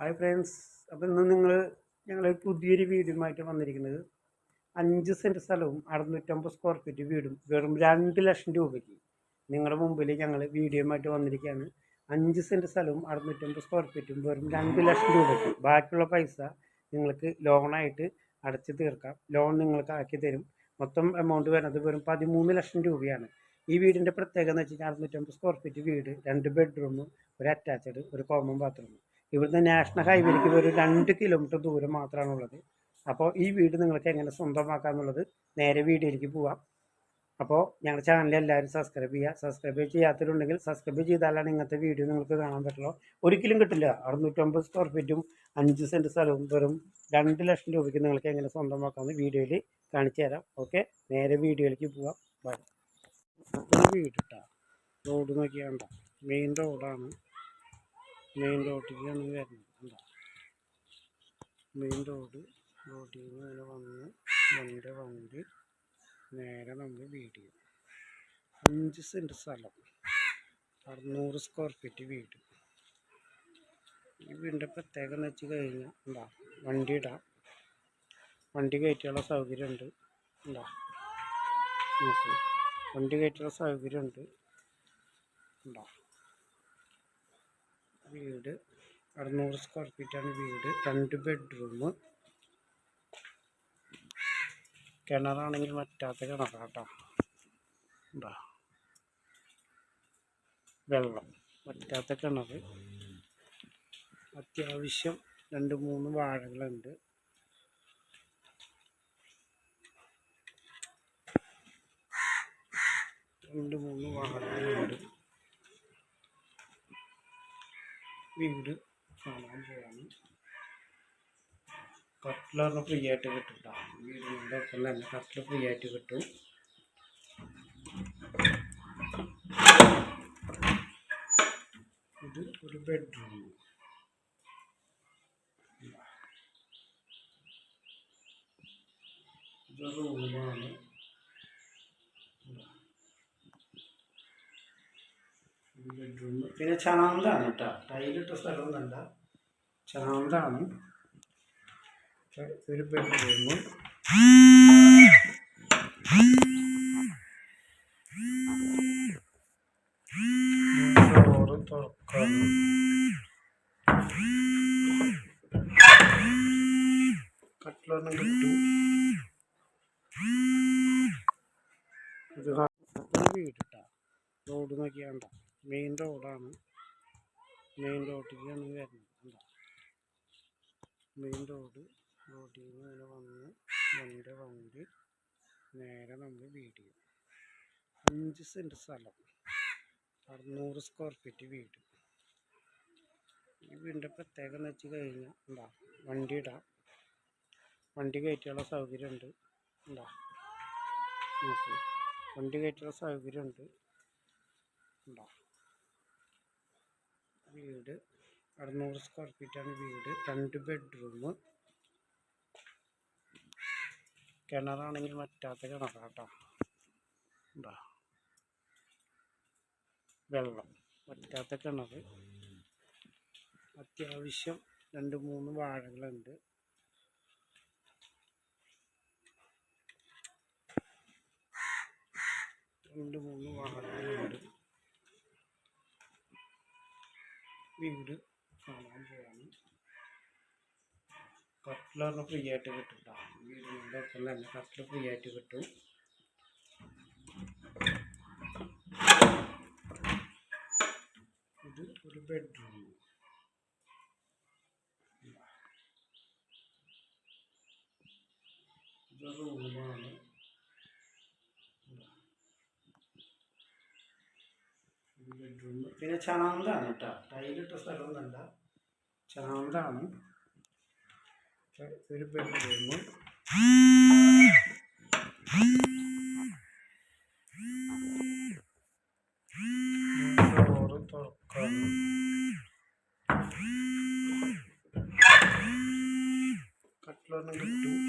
Hi friends. അപ്പോൾ ഇന്ന് നിങ്ങൾ ഞങ്ങൾ പുതിയൊരു വീടുമായിട്ട് വന്നിരിക്കുന്നത് അഞ്ച് സെന്റ് സ്ഥലവും അറുന്നൂറ്റമ്പത് സ്ക്വയർ ഫീറ്റ് വീടും വെറും രണ്ട് ലക്ഷം രൂപയ്ക്ക്. നിങ്ങളുടെ മുമ്പിൽ ഞങ്ങൾ വീഡിയോയുമായിട്ട് വന്നിരിക്കുകയാണ്. അഞ്ച് സെന്റ് സ്ഥലവും അറുന്നൂറ്റമ്പത് സ്ക്വയർ ഫീറ്റും വെറും രണ്ട് ലക്ഷം രൂപയ്ക്ക്. ബാക്കിയുള്ള പൈസ നിങ്ങൾക്ക് ലോണായിട്ട് അടച്ച് തീർക്കാം. ലോൺ നിങ്ങൾക്ക് ആക്കി തരും. മൊത്തം എമൗണ്ട് വരുന്നത് വെറും പതിമൂന്ന് ലക്ഷം രൂപയാണ്. ഈ വീടിന്റെ പ്രത്യേകത എന്ന് വെച്ച് കഴിഞ്ഞാൽ അറുന്നൂറ്റമ്പത് സ്ക്വയർ ഫീറ്റ് വീട് രണ്ട് ബെഡ്റൂമും ഒരു അറ്റാച്ച്ഡ് ഒരു കോമൺ ബാത്റൂം ഇവിടുന്ന് നാഷണൽ ഹൈവേയിലേക്ക് ഒരു രണ്ട് കിലോമീറ്റർ ദൂരം മാത്രമാണുള്ളത്. അപ്പോൾ ഈ വീട് നിങ്ങൾക്ക് എങ്ങനെ സ്വന്തമാക്കാമെന്നുള്ളത് നേരെ വീഡിയോയിലേക്ക് പോവാം. അപ്പോൾ ഞങ്ങളുടെ ചാനൽ എല്ലാവരും സബ്സ്ക്രൈബ് ചെയ്യുക. സബ്സ്ക്രൈബ് ചെയ്യാത്തവരുണ്ടെങ്കിൽ സബ്സ്ക്രൈബ് ചെയ്താലാണ് ഇങ്ങനത്തെ വീഡിയോ നിങ്ങൾക്ക് കാണാൻ പറ്റുള്ളൂ. ഒരിക്കലും കിട്ടില്ല. അറുന്നൂറ്റമ്പത് സ്ക്വയർ ഫീറ്റും അഞ്ച് സെന്റ് സ്ഥലവും വെറും രണ്ട് ലക്ഷം രൂപയ്ക്ക് നിങ്ങൾക്ക് എങ്ങനെ സ്വന്തമാക്കാമെന്ന് വീഡിയോയിൽ കാണിച്ചു തരാം. ഓക്കെ നേരെ വീഡിയോയിലേക്ക് പോവാം. ബൈ വീട് കേട്ടോ റോഡ് നോക്കിയാണ്ട മെയിൻ റോഡാണ് മെയിൻ റോഡിലേക്കാണ് വരുന്നത്. എന്താ മെയിൻ റോഡ് റോഡിൽ നിന്ന് ഇങ്ങനെ വന്ന് വണ്ടി വണ്ടി നേരെ നമ്മൾ വീട്. അഞ്ച് സെന്റ് സ്ഥലം. അറുന്നൂറ് സ്ക്വയർ ഫീറ്റ് വീട്. ഈ വീടിന്റെ പ്രത്യേകത എന്ന് വെച്ച് കഴിഞ്ഞാൽ എന്താ വണ്ടി ഇടാം. വണ്ടി കയറ്റിയുള്ള സൗകര്യമുണ്ട്. എന്താ നോക്കൂ. വണ്ടി കയറ്റിയുള്ള സൗകര്യമുണ്ട്. ഉണ്ടോ വീട്. അറുന്നൂറ് സ്ക്വയർ ഫീറ്റാണ് വീട്. രണ്ട് ബെഡ്റൂം കിണറാണെങ്കിൽ വറ്റാത്ത കിണറാട്ടോ എന്താ വെള്ളം. വറ്റാത്ത കിണർ അത്യാവശ്യം രണ്ട് മൂന്ന് വാഴകളുണ്ട്. രണ്ട് മൂന്ന് വാഴകളുണ്ട് വീട് കാണാൻ പോവാണ്. കട്ട്ലറിന് ഫ്രീ ആയിട്ട് കിട്ടും കേട്ടോ വീടിന്റെ ഒപ്പം തന്നെ കട്ട്ലർ ഫ്രീ ആയിട്ട് കിട്ടും. ഇത് ഒരു ബെഡ്റൂം ഇത് റൂമാണ് ബെഡ്റൂം പിന്നെ ചണാന്താണ് കേട്ടോ. ടൈലിട്ട സ്ഥലമൊന്നല്ല ചാന്താണ് ഒരു ബെഡ്റൂം കട്ടിലൊന്നും കിട്ടും. ഇത് വീട്ടിട്ടാ റോഡ് നോക്കിയാണ്ട? മെയിൻ റോഡാണ് മെയിൻ റോഡിലേക്കാണ് വരുന്നത്. എന്താ മെയിൻ റോഡ് റോഡിൽ നിന്ന് ഇങ്ങനെ വന്ന് വണ്ട് വണ്ടി നേരെ നമ്മൾ വീട് അഞ്ച് സെന്റ് സ്ഥലം. അറുന്നൂറ് സ്ക്വയർ ഫീറ്റ് വീട്. ഈ വീടിന്റെ പ്രത്യേകത എന്ന് വെച്ച് കഴിഞ്ഞാൽ എന്താ വണ്ടി ഇടാം. വണ്ടി കയറ്റിയുള്ള സൗകര്യമുണ്ട്. എന്താ നോക്കൂ. വണ്ടി കയറ്റിയുള്ള സൗകര്യമുണ്ട്. ഉണ്ടോ വീട്. അറുന്നൂറ് സ്ക്വയർ ഫീറ്റാണ് വീട്. രണ്ട് ബെഡ്റൂം കിണറാണെങ്കിൽ മറ്റാത്ത കിണറാട്ടോ ഉണ്ടോ വെള്ളം. വറ്റാത്ത കിണർ അത്യാവശ്യം രണ്ട് മൂന്ന് വാഴകളുണ്ട്. രണ്ട് മൂന്ന് വാഴകളുണ്ട് വീട് കാണാൻ പോവാണ്. കട്ട്ലറിന് ഫ്രീ ആയിട്ട് കിട്ടും കേട്ടോ വീടിന്റെ ഒപ്പം തന്നെ കട്ട്ലർ ഫ്രീ ആയിട്ട് കിട്ടും. ഇത് ഒരു ബെഡ്റൂം ഇത് റൂമാണ് ബെഡ്റൂം പിന്നെ ചണാന്താണ് കേട്ടോ. ടൈലിട്ട സ്ഥലമൊന്നുമല്ല. ചണാന്താണ് ഒരു ബെഡ്റൂം ഡോറ് തുറക്കാം കട്ടിലൊന്നും കിട്ടും